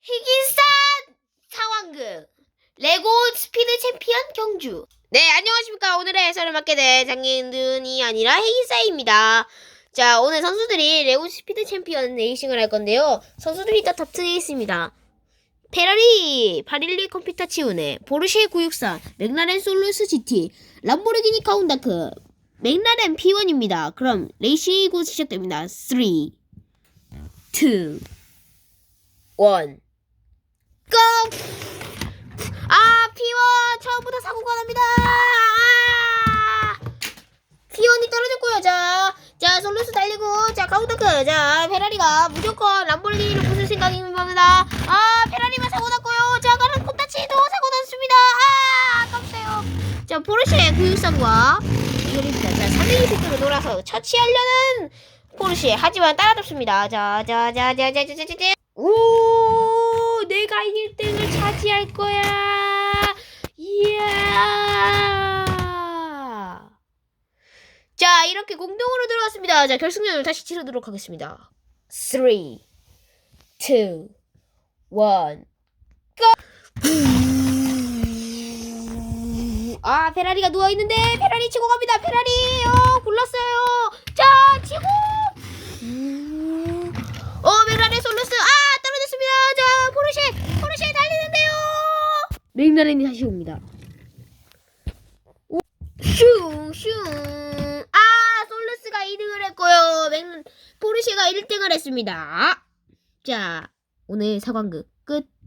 희귀산 상황극 레고 스피드 챔피언 경주 네 안녕하십니까. 오늘의 해설을 맡게 된 장인준이 아니라 희귀사입니다. 자 오늘 선수들이 레고 스피드 챔피언 레이싱을 할 건데요. 선수들이 다 탑승해 있습니다 페라리 812 컴퓨터 치우네 포르쉐 964 맥라렌 솔루스 GT 람보르기니 카운다크 맥라렌 P1입니다. 그럼 레이싱이 곧 시작됩니다. 3 2 1 고! 아 P1 처음부터 사고가 납니다. 아! P1이 떨어졌고요. 자, 자 솔루스 달리고 자 카운다크 자 페라리가 무조건 람보르기니를 휴일성과 이율입니다. 자, 360도로 돌아서 처치하려는 포르쉐. 하지만 따라잡습니다. 자, 자, 자, 자, 자, 자, 자, 자. 오, 내가 1등을 차지할 거야. 이야. 자, 이렇게 공동으로 들어왔습니다. 자, 결승전을 다시 치르도록 하겠습니다. 3, 2, 1, go! 아 페라리가 누워 있는데 페라리 치고 갑니다. 페라리 어 굴렀어요. 자 치고 어 맥라렌 솔루스 아 떨어졌습니다. 자 포르쉐 포르쉐 달리는데요. 맥라렌이 다시 옵니다. 슝슝 아 솔루스가 2등을 했고요. 맥 포르쉐가 1등을 했습니다. 자 오늘 사관극